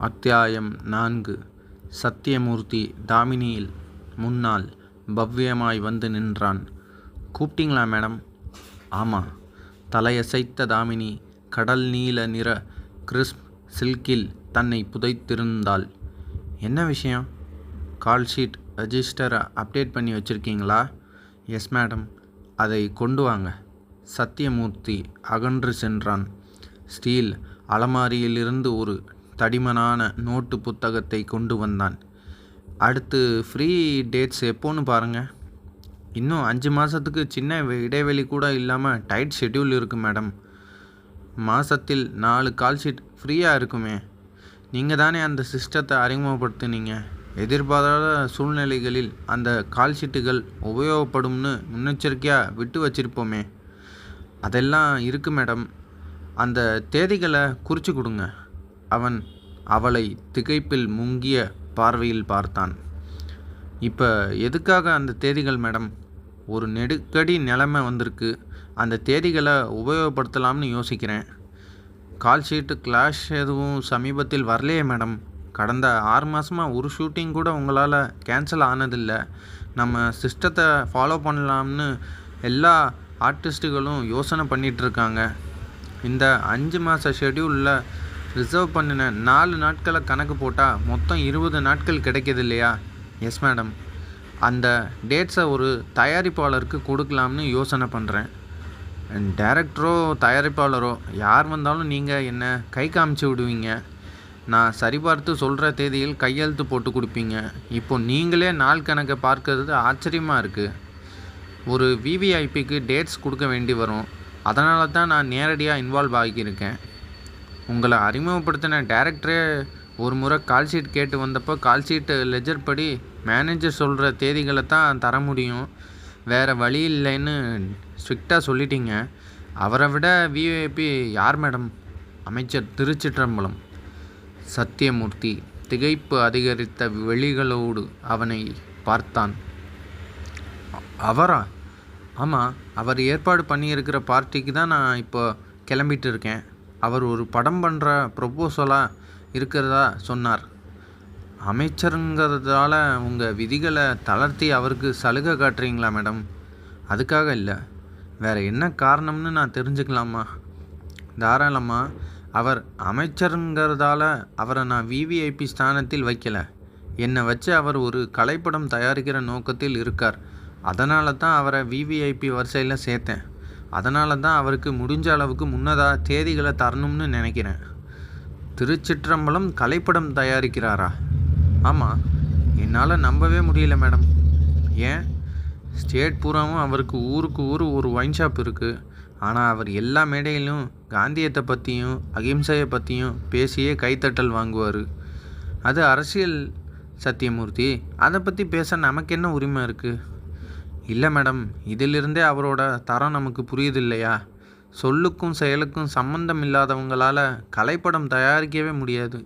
அத்தியாயம் நான்கு சத்யமூர்த்தி தாமினியில் முன்னால் பவ்யமாய் வந்து நின்றான். கூப்பிட்டீங்களா மேடம்? ஆமாம் தலையசைத்த தாமினி கடல் நீல நிற கிறிஸ்ப் சில்கில் தன்னை புதைத்திருந்தாள். என்ன விஷயம்? கால்ஷீட் ரெஜிஸ்டரை அப்டேட் பண்ணி வச்சிருக்கீங்களா? Yes madam. அதை கொண்டு வாங்க. சத்யமூர்த்தி அகன்று சென்றான். ஸ்டீல் அலமாரியிலிருந்து ஒரு தடிமனான நோட்டு புத்தகத்தை கொண்டு வந்தான். அடுத்து ஃப்ரீ டேட்ஸ் எப்போன்னு பாருங்கள் இன்னும் அஞ்சு மாதத்துக்கு சின்ன இடைவெளி கூட இல்லாமல் டைட் ஷெட்யூல் இருக்குது மேடம். மாதத்தில் நாலு கால் ஷீட் ஃப்ரீயாக இருக்குமே. நீங்கள் தானே அந்த சிஸ்டத்தை அறிமுகப்படுத்துனீங்க. எதிர்பாராத சூழ்நிலைகளில் அந்த கால்ஷீட்டுகள் உபயோகப்படும்னு முன்னெச்சரிக்கையாக விட்டு வச்சிருப்போமே. அதெல்லாம் இருக்குது மேடம். அந்த தேதிகளை குறித்து கொடுங்க. அவன் அவளை திகைப்பில் முங்கிய பார்வையில் பார்த்தான். இப்போ எதுக்காக அந்த தேதிகள் மேடம்? ஒரு நெடுக்கடி நிலைமை வந்திருக்கு. அந்த தேதிகளை உபயோகப்படுத்தலாம்னு யோசிக்கிறேன். கால் ஷீட்டு கிளாஷ் எதுவும் சமீபத்தில் வரலையே மேடம். கடந்த ஆறு மாதமாக ஒரு ஷூட்டிங் கூட உங்களால் கேன்சல் ஆனதில்ல. நம்ம சிஸ்டத்தை ஃபாலோ பண்ணலாம்னு எல்லா ஆர்டிஸ்ட்டுகளும் யோசனை பண்ணிகிட்ருக்காங்க இந்த அஞ்சு மாத ஷெடியூலில் ரிசர்வ் பண்ணின நாலு நாட்களை கணக்கு போட்டால் மொத்தம் இருபது நாட்கள் கிடைக்கிது இல்லையா எஸ் மேடம். அந்த டேட்ஸை ஒரு தயாரிப்பாளருக்கு கொடுக்கலாம்னு யோசனை பண்ணுறேன் டேரக்டரோ தயாரிப்பாளரோ யார் வந்தாலும் நீங்கள் என்ன கை காமிச்சு விடுவீங்க. நான் சரிபார்த்து சொல்கிற தேதியில் கையெழுத்து போட்டு கொடுப்பீங்க. இப்போ நீங்களே நாள் கணக்கை பார்க்கறது ஆச்சரியமாக இருக்குது ஒரு விவிஐபிக்கு டேட்ஸ் கொடுக்க வேண்டி வரும். அதனால தான் நான் நேரடியாக இன்வால்வ் ஆகியிருக்கேன். உங்களை அறிமுகப்படுத்தின டேரக்டரே ஒரு முறை கால் ஷீட் கேட்டு வந்தப்போ கால் ஷீட்டு லெஜர் படி மேனேஜர் சொல்கிற தேதிகளை தான் தர முடியும். வேறு வழி இல்லைன்னு ஸ்ட்ரிக்டாக சொல்லிட்டீங்க. அவரை விட விஐபி யார் மேடம்? அமைச்சர் திருச்சிற்றம்பலம். சத்தியமூர்த்தி திகைப்பு அதிகரித்த வெளிகளோடு அவனை பார்த்தான். அவரா? ஆமாம் அவர் ஏற்பாடு பண்ணியிருக்கிற பார்ட்டிக்கு தான் நான் இப்போ கிளம்பிட்டு இருக்கேன். அவர் ஒரு படம் பண்ணுற ப்ரொப்போசலாக இருக்கிறதா சொன்னார். அமைச்சருங்கிறதால உங்கள் விதிகளை தளர்த்தி அவருக்கு சலுகை காட்டுறீங்களா மேடம்? அதுக்காக இல்லை வேறு என்ன காரணம்னு நான் தெரிஞ்சுக்கலாமா? தாராளமாக அவர் அமைச்சருங்கிறதால அவரை நான் விவிஐபி ஸ்தானத்தில் வைக்கலை என்னை வச்சு அவர் ஒரு கலைப்படம் தயாரிக்கிற நோக்கத்தில் இருக்கார். அதனால தான் அவரை விவிஐபி வரிசையில் சேர்த்தேன். அதனால தான் அவருக்கு முடிஞ்ச அளவுக்கு முன்னதாக தேதிகளை தரணும்னு நினைக்கிறேன். திருச்சிற்றம்பலம் கலைப்படம் தயாரிக்கிறாரா? ஆமாம் என்னால் நம்பவே முடியல மேடம். ஏன்? ஸ்டேட் பூராவும் அவருக்கு ஊருக்கு ஊர் ஒரு ஒயின் ஷாப் இருக்குது ஆனால் அவர் எல்லா மேடையிலும் காந்தியத்தை பற்றியும் அகிம்சையை பற்றியும் பேசியே கைதட்டல் வாங்குவார் அது அரசியல் சத்தியமூர்த்தி அதை பற்றி பேச நமக்கு என்ன உரிமை இருக்குது இல்லை மேடம். இதிலிருந்தே அவரோட தரம் நமக்கு புரியுது இல்லையா சொல்லுக்கும் செயலுக்கும் சம்பந்தம் இல்லாதவங்களால் கலைப்படம் தயாரிக்கவே முடியாது.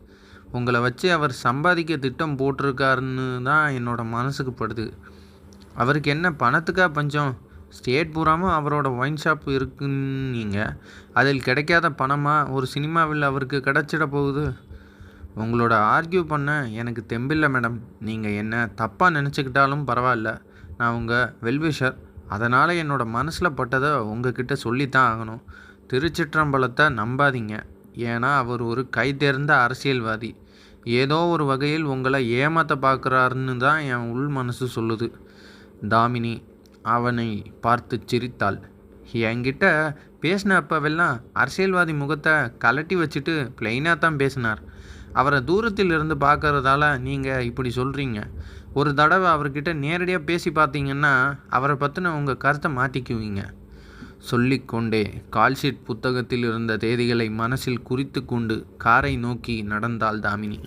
உங்களை வச்சு அவர் சம்பாதிக்க திட்டம் போட்டிருக்காருன்னு தான் என்னோட மனசுக்கு படுது. அவருக்கு என்ன பணத்துக்காக பஞ்சம்? ஸ்டேட் பூராமல் அவரோட ஒயின் ஷாப் இருக்குன்னீங்க. அதில் கிடைக்காத பணமாக ஒரு சினிமாவில் அவருக்கு கிடைச்சிட போகுது? உங்களோட ஆர்கியூ பண்ண எனக்கு தெம்பில்லை மேடம். நீங்கள் என்ன தப்பாக நினச்சிக்கிட்டாலும் பரவாயில்ல. நான் உங்கள் வெல்விஷர். அதனால் என்னோடய மனசில் பட்டதை உங்ககிட்ட சொல்லித்தான் ஆகணும். திருச்சிற்றம்பலத்தை நம்பாதீங்க. ஏன்னா அவர் ஒரு கைதேர்ந்த அரசியல்வாதி. ஏதோ ஒரு வகையில் உங்களை ஏமாற்ற பார்க்குறாருன்னு தான் என் உள் மனசு சொல்லுது. தாமினி அவனை பார்த்து சிரித்தாள். என்கிட்ட பேசின அப்பவெல்லாம் அரசியல்வாதி முகத்தை கழட்டி வச்சுட்டு பிளெயினாக தான் பேசினார். அவரை தூரத்தில் இருந்து பார்க்கறதால நீங்கள் இப்படி சொல்கிறீங்க ஒரு தடவை அவர்கிட்ட நேரடியாக பேசி பார்த்தீங்கன்னா அவரை பற்றின உங்கள் கருத்தை மாற்றிக்குவீங்க சொல்லிக்கொண்டே கால்ஷீட் புத்தகத்தில் இருந்த தேதிகளை மனசில் குறித்து கொண்டு காரை நோக்கி நடந்தாள் தாமினி.